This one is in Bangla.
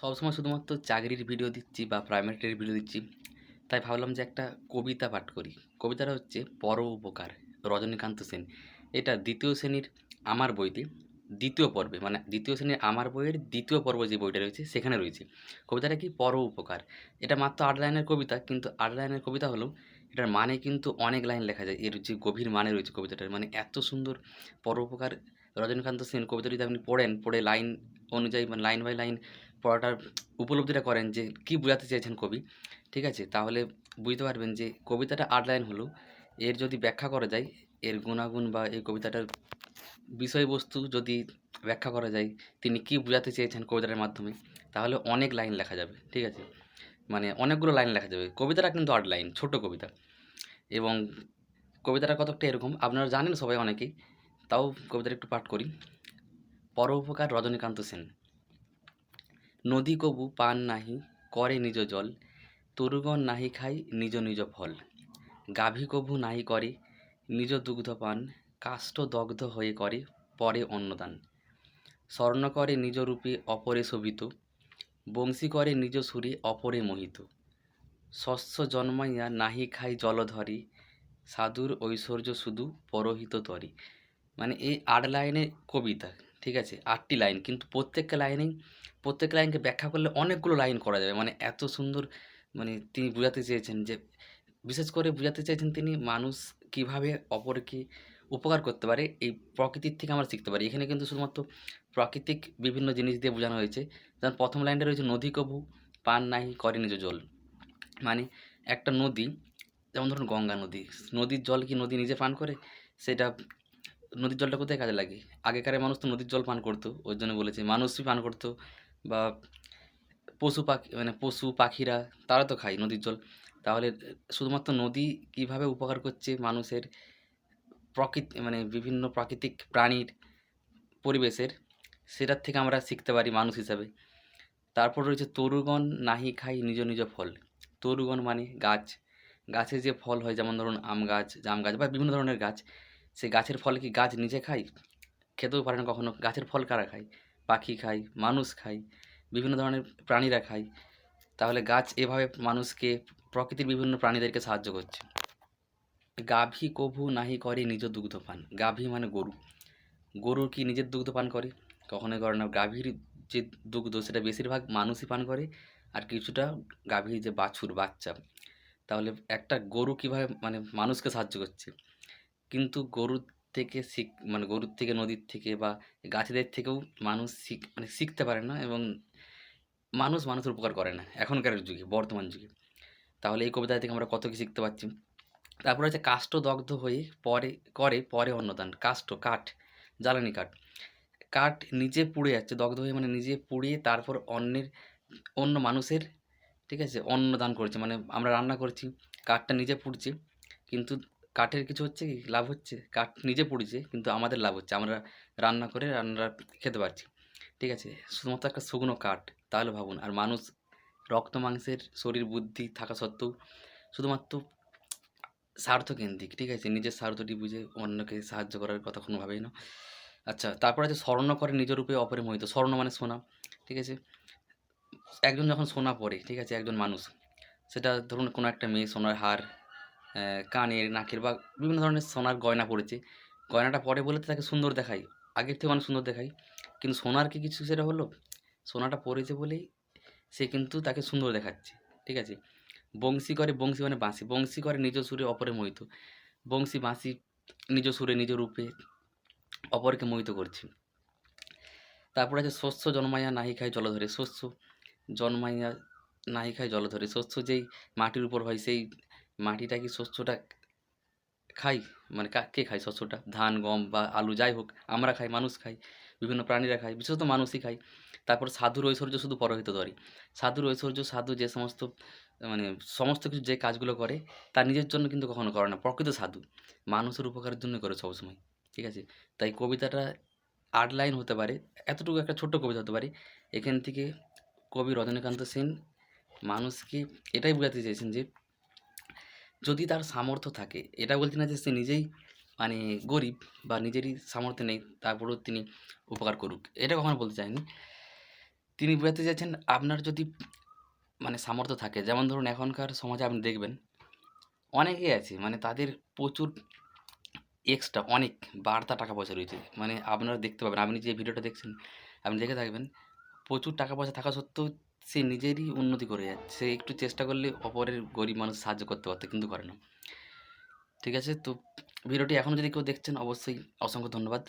সবসময় শুধুমাত্র চাকরির ভিডিও দিচ্ছি বা প্রাইমারিটির ভিডিও দিচ্ছি। তাই ভাবলাম যে একটা কবিতা পাঠ করি। কবিতাটা হচ্ছে পর উপকার, রজনীকান্ত সেন। এটা দ্বিতীয় শ্রেণির আমার বইতে, দ্বিতীয় পর্বে মানে দ্বিতীয় শ্রেণির আমার বইয়ের দ্বিতীয় পর্ব যে বইটা রয়েছে, সেখানে রয়েছে। কবিতাটা কি পর উপকার? এটা মাত্র আট লাইনের কবিতা, কিন্তু আট লাইনের কবিতা হলেও এটার মানে কিন্তু অনেক লাইন লেখা যায়। এর যে গভীর মানে রয়েছে কবিতাটার মানে এত সুন্দর পর উপকার। রজনীকান্ত সেন কবিতা যদি আপনি পড়েন, পড়ে লাইন অনুযায়ী মানে লাইন বাই লাইন পড়াটার উপলব্ধিটা করেন যে কী বোঝাতে চেয়েছেন কবি, ঠিক আছে? তাহলে বুঝতে পারবেন যে কবিতাটা আট লাইন হলেও এর যদি ব্যাখ্যা করা যায়, এর গুণাগুণ বা এই কবিতাটার বিষয়বস্তু যদি ব্যাখ্যা করা যায়, তিনি কী বোঝাতে চেয়েছেন কবিতাটার মাধ্যমে, তাহলে অনেক লাইন লেখা যাবে, ঠিক আছে? মানে অনেকগুলো লাইন লেখা যাবে। কবিতাটা কিন্তু আট লাইন ছোট কবিতা। এবং কবিতাটা কতকটা এরকম, আপনারা জানেন সবাই অনেকেই, তাও কবিতাটা একটু পাঠ করি। পরোপকার রজনীকান্ত সেন। নদী কবু পান নাহি, করে নিজ জল, তরুগণ নাহি খাই নিজ নিজ ফল। গাভী কভু নাহি করে, নিজ দুগ্ধ পান, কাষ্ঠ দগ্ধ হয়ে করে, পরে অন্নদান। স্বর্ণ করে নিজ রূপে অপরে শোভিত, বংশী করে নিজ সুরে অপরে মোহিত। শস্য জন্মাইয়া নাহি খাই জলধরে সাধুর ঐশ্বর্য শুধু পরহিত তরে। মানে এই আট লাইনের কবিতা। ঠিক আছে? আটটি লাইন। কিন্তু প্রত্যেকটা লাইনেই প্রত্যেক লাইনকে ব্যাখ্যা করলে অনেকগুলো লাইন করা যাবে। মানে এত সুন্দর মানে তিনি বোঝাতে চেয়েছেন যে, বিশেষ করে বোঝাতে চেয়েছেন তিনি মানুষ কীভাবে অপরকে উপকার করতে পারে, এই প্রকৃতির থেকে আমরা শিখতে পারি। এখানে কিন্তু শুধুমাত্র প্রাকৃতিক বিভিন্ন জিনিস দিয়ে বোঝানো হয়েছে। যেমন প্রথম লাইনটা রয়েছে, নদী কভু, পান নাহি, করে নিজ জল। মানে একটা নদী, যেমন ধরুন গঙ্গা নদী, নদীর জল কি নদী নিজে পান করে? সেটা নদীর জলটা কোথায় কাজে লাগে? আগেকারের মানুষ তো নদীর জল পান করতো, ওই জন্য বলেছে। মানুষই পান করতো বা পশু পাখি মানে পশু পাখিরা, তারা তো খায় নদীর জল। তাহলে শুধুমাত্র নদী কীভাবে উপকার করছে মানুষের প্রকৃতি মানে বিভিন্ন প্রাকৃতিক প্রাণীর পরিবেশের, সেটার থেকে আমরা শিখতে পারি মানুষ হিসাবে। তারপর রয়েছে তরুগণ নাহি খাই নিজ নিজ ফল। তরুগণ মানে গাছ। গাছে যে ফল হয়, যেমন ধরুন আম গাছ, জাম গাছ বা বিভিন্ন ধরনের গাছ সেই গাছের ফল কি গাছ নিজে খায়? খেতেও পারে না কখনো। গাছের ফল কারা খায়? পাখি খায়, মানুষ খায়, বিভিন্ন ধরনের প্রাণীরা খায়। তাহলে গাছ এভাবে মানুষকে প্রকৃতির বিভিন্ন প্রাণীদেরকে সাহায্য করছে। গাভী কভু নাহি করে নিজ দুগ্ধ পান। গাভী মানে গরু। গরু কি নিজের দুগ্ধ পান করে? কখনোই করে না। গাভীর যে দুগ্ধ, সেটা বেশিরভাগ মানুষই পান করে। আর কিছুটা গাভীর যে বাছুর, বাচ্চা। তাহলে একটা গরু কীভাবে মানে মানুষকে সাহায্য করছে? কিন্তু গরুর থেকে শিখ মানে গরুর থেকে নদীর থেকে বা গাছেদের থেকেও মানুষ শিখ মানে শিখতে পারে না এবং মানুষ মানুষের উপকার করে না এখনকার যুগে, বর্তমান যুগে। তাহলে এই কবিতা থেকে আমরা কত কী শিখতে পারছি। তারপরে হচ্ছে কাষ্ঠ দগ্ধ হয়ে পরে, করে পরে অন্নদান, কাষ্ঠ, কাঠ, জ্বালানি কাঠ। কাঠ নিজে পুড়ে যাচ্ছে, দগ্ধ হয়ে মানে নিজে পুড়িয়ে তারপর অন্যের, অন্য মানুষের, ঠিক আছে অন্ন দান করছে। মানে আমরা রান্না করছি, কাঠটা নিজে পুড়ছে, কিন্তু কাঠের কিছু হচ্ছে কি? লাভ হচ্ছে। কাঠ নিজে পুড়ছে, কিন্তু আমাদের লাভ হচ্ছে। আমরা রান্না করে রান্না খেতে পারছি। ঠিক আছে? শুধুমাত্র একটা শুকনো কাঠ, তাহলে ভাবুন। আর মানুষ রক্ত মাংসের শরীর বুদ্ধি থাকা সত্ত্বেও শুধুমাত্র স্বার্থকেন্দ্রিক, ঠিক আছে? নিজের স্বার্থটি বুঝে অন্যকে সাহায্য করার কথা কোনোভাবেই না। আচ্ছা তারপরে আছে স্বর্ণ করে নিজ রূপে অপরে মোহিত স্বর্ণ মানে সোনা, ঠিক আছে? একজন যখন সোনা পরে, ঠিক আছে? একজন মানুষ, সেটা ধরুন কোনো একটা মেয়ে সোনার হার কানের, নাকের বা বিভিন্ন ধরনের সোনার গয়না পরেছে। গয়নাটা পরে বলে তাকে সুন্দর দেখায় আগের থেকে অনেক সুন্দর দেখায় কিন্তু সোনার কি কিছু সেটা হলো? সোনাটা পরেছে বলেই সে কিন্তু তাকে সুন্দর দেখাচ্ছে। ঠিক আছে? বংশী করে বংশী মানে বাঁশি। বংশী করে নিজ সুরে, অপরে মোহিত। বংশী, বাঁশি নিজ সুরে, নিজ রূপে অপরকে মোহিত করছে। তারপরে আছে শস্য জন্মাইয়া নাহি খায় জলধরে শস্য জন্মাইয়া নাহি খায় জলধরে শস্য যেই মাটির উপর হয়, সেই মাটিটা কি শস্যটা খাই? মানে কে খায় শস্যটা? ধান, গম বা আলু যাই হোক, আমরা খাই, মানুষ খাই বিভিন্ন প্রাণীরা খায়, বিশেষত মানুষই খায়। তারপর সাধুর ঐশ্বর্য শুধু পরহিত ধরি সাধুর ঐশ্বর্য, সাধু যে সমস্ত মানে সমস্ত কিছু যে কাজগুলো করে, তার নিজের জন্য কিন্তু কখনো করে না, প্রকৃত সাধু। মানুষের উপকারের জন্য করে সবসময়, ঠিক আছে? তাই কবিতাটা আট লাইন হতে পারে, এতটুকু একটা ছোট্ট কবিতা হতে পারে। এখান থেকে কবি রজনীকান্ত সেন মানুষকে এটাই বোঝাতে চেয়েছেন যে যদি তার সামর্থ্য থাকে, এটা বলছি না যে সে নিজেই মানে গরিব বা নিজেরই সামর্থ্য নেই, তারপরেও তিনি উপকার করুক, এটা কখনো বলতে চাইনি। তিনি বোঝাতে চাইছেন, আপনার যদি মানে সামর্থ্য থাকে, যেমন ধরুন এখনকার সমাজে আপনি দেখবেন অনেকেই আছে মানে তাদের প্রচুর এক্সট্রা অনেক বাড়তা টাকা পয়সা রয়েছে মানে আপনারা দেখতে পাবেন, আপনি যে ভিডিওটা দেখছেন, আপনি দেখে থাকবেন, প্রচুর টাকা পয়সা থাকা সত্ত্বেও সে নিজেরই উন্নতি করে যাচ্ছে। সে একটু চেষ্টা করলে অপরের গরিব মানুষ সাহায্য করতে পারতো, কিন্তু করে না। ঠিক আছে? তো, ভিডিওটি এখনও যদি কেউ দেখছেন, অবশ্যই অসংখ্য ধন্যবাদ।